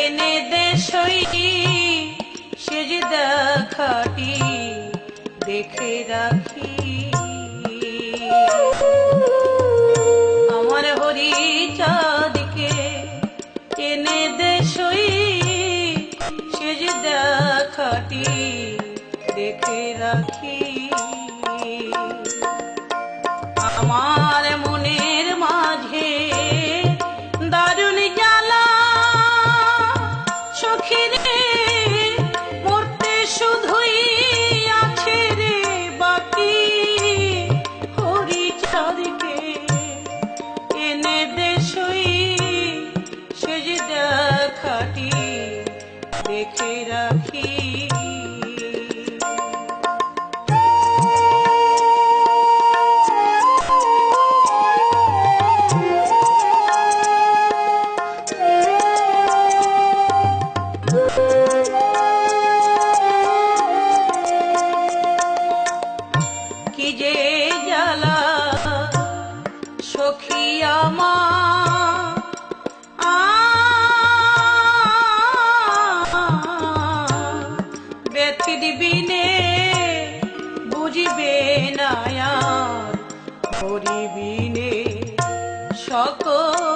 এনে দেশই সেজ খাটি দেখে রাখি। আমার হরি চাঁদকে এনে দেশই সেজ খাটি দেখে রাখি। আমার কি যে জ্বালা সখী আমার। ব্যথিত বিনে বুঝিবে না আর হরিবিনে সকলি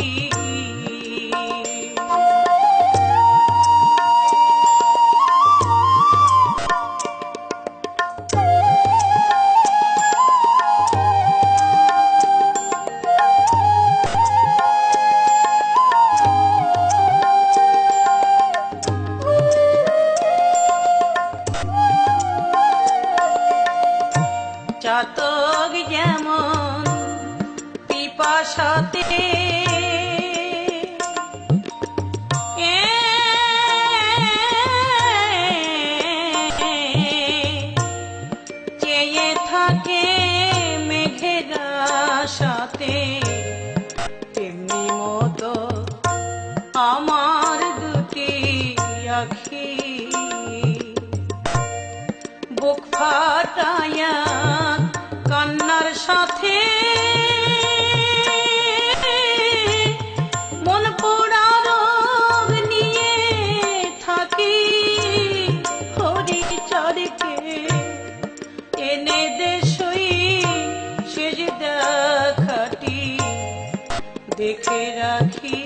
চাতক যেমন পিপাসাতে। চেয়ে থাকে মেঘের সাথে তেমনি আমার দুটি আখি। বুক ফাটায়া সাথে। মন পোড়া রোগ নিয়ে থাকি হরি চরকে। এনে দেশই সেজ দেখাটি দেখে রাখি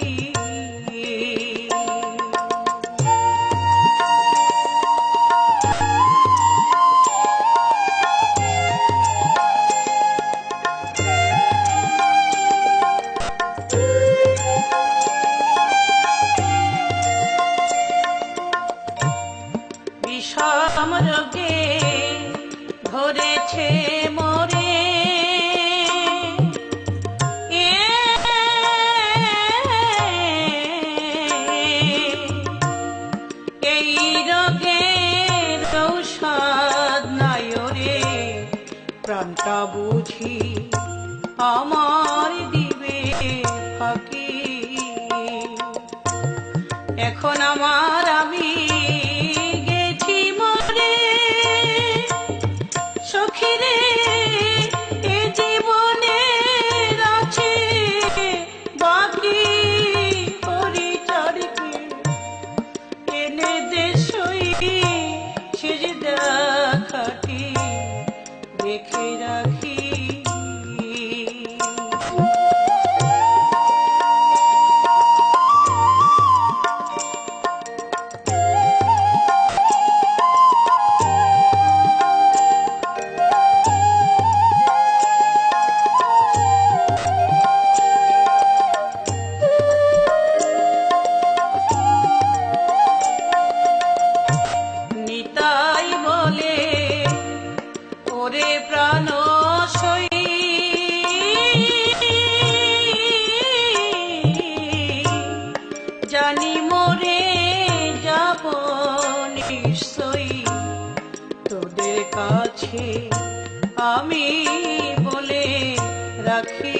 ধরেছে মরে। এই রোগের ঔষধ নাই রে। প্রাণটা বুঝি আমার দিবে ফাঁকি। এখন আমার আমি মাঝে আমি বলে রাখি।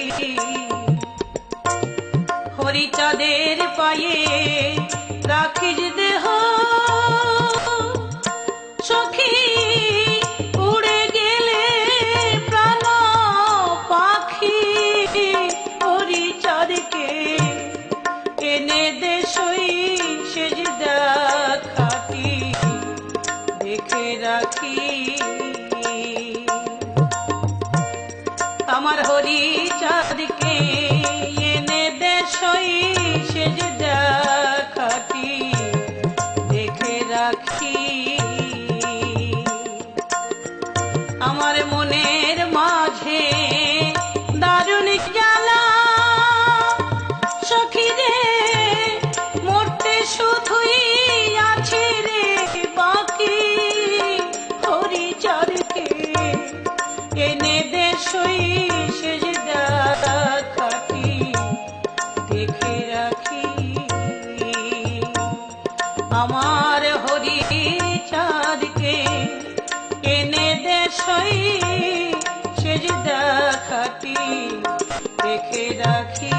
হরিচাঁদের পায়ে রাখিস দেহ, সখী উড়ে গেলে প্রাণ পাখি। হরিচাঁদকে এনে দেশই আমার মনের মাঝে জ্বালা মরতে শুধুই আছে রে বাকি। এনে চাঁদকে এনে দেশই সেজদা খাটি দেখে রাখি।